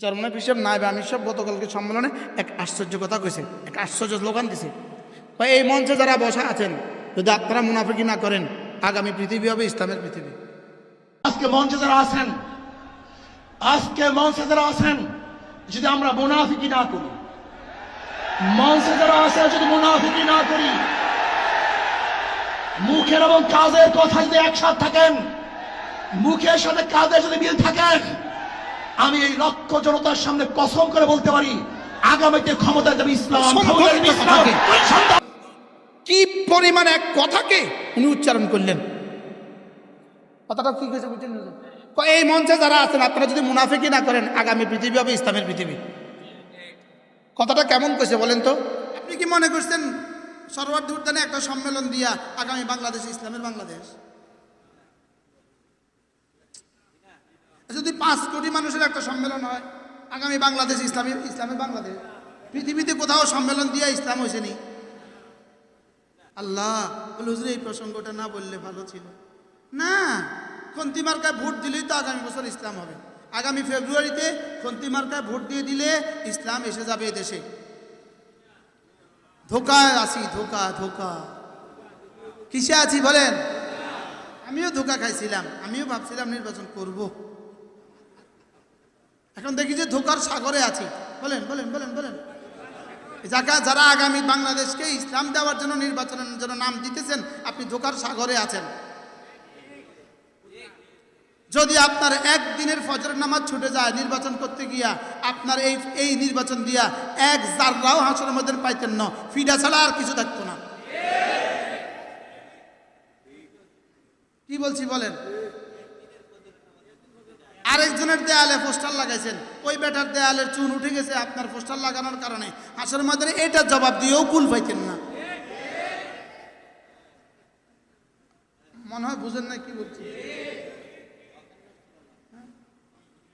চরমনা পিসব নাইবে আমি সব গতকালকে সম্মেলনে এক আশ্চর্য কথা কইছে, এক আশ্চর্য স্লোগান দিছে। কয়, এই মঞ্চে যারা বসা আছেন, যদি আপনারা মুনাফিকি না করেন, আগামী পৃথিবী হবে ইসলামের পৃথিবী। আজকে মঞ্চে যারা আছেন, আজকে মঞ্চে যারা আছেন, যদি আমরা মুনাফিকি না করি, মঞ্চে যারা আছে, যদি মুনাফিকি না করি, মুখের এবং কাজের কথা যদি একসাথ থাকেন, মুখের সাথে কাজের যদি মিল থাকেন আমি এই লক্ষ জনতার সামনে কসম করে বলতে পারি আগামীতে ক্ষমতা যাবে ইসলাম কি পরিমাণ এক কথাকে উনি উচ্চারণ করলেন? কথাটা কি কইছে বুঝলেন এই মঞ্চে যারা আছেন আপনারা যদি মুনাফিকি না করেন আগামী পৃথিবী হবে ইসলামের পৃথিবী। কথাটা কেমন কইছে বলেন তো? আপনি কি মনে করছেন সরোয়ার্দী উদ্যানে একটা সম্মেলন দিয়া আগামী বাংলাদেশ ইসলামের বাংলাদেশ? যদি পাঁচ কোটি মানুষের একটা সম্মেলন হয়, আগামী বাংলাদেশ, ইসলামী ইসলামের বাংলাদেশ। পৃথিবীতে কোথাও সম্মেলন দিয়ে ইসলাম হয়েছে নি? আল্লাহ হুজুর, এই প্রসঙ্গটা না বললে ভালো ছিল। না, খন্তি মার্কায় ভোট দিলেই তো আগামী বছর ইসলাম হবে। আগামী ফেব্রুয়ারিতে খন্তি মার্কায় ভোট দিয়ে দিলে ইসলাম এসে যাবে দেশে। ধোকায় আছি, ধোকা ধোকা। কিসে আছি বলেন? আমিও ধোকা খাইছিলাম, আমিও ভাবছিলাম নির্বাচন করব। এখন দেখি যে ধোকার সাগরে আছি। বলেন বলেন বলেন বলেন। যাকা যারা আগামী বাংলাদেশকে ইসলাম দেওয়ার জন্য নির্বাচনের জন্য নাম দিতেছেন, আপনি ধোকার সাগরে আছেন। যদি আপনার একদিনের ফজরের নামাজ ছুটে যায় নির্বাচন করতে গিয়া, আপনার এই এই নির্বাচন দিয়া এক জাররাও হাসনের মধ্যে পাইতেন না। ফিডা ছাড়া আর কিছু থাকতো না। কি বলছি বলেন? আরেকজনের দেয়ালে পোস্টার লাগাইছেন, ওই বেটার দেয়ালের চুন উঠে গেছে আপনার পোস্টার লাগানোর কারণে। হাসের মধ্যে এটার জবাব দিয়েও কুল পাইতেন না। মনে হয় বুঝেন না কি বলছি?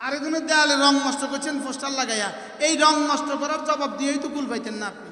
আরেকজনের দেয়ালে রং নষ্ট করছেন, পোস্টার লাগাইয়া। এই রং নষ্ট করার জবাব দিয়েই তো কুল পাইতেন না আপনি।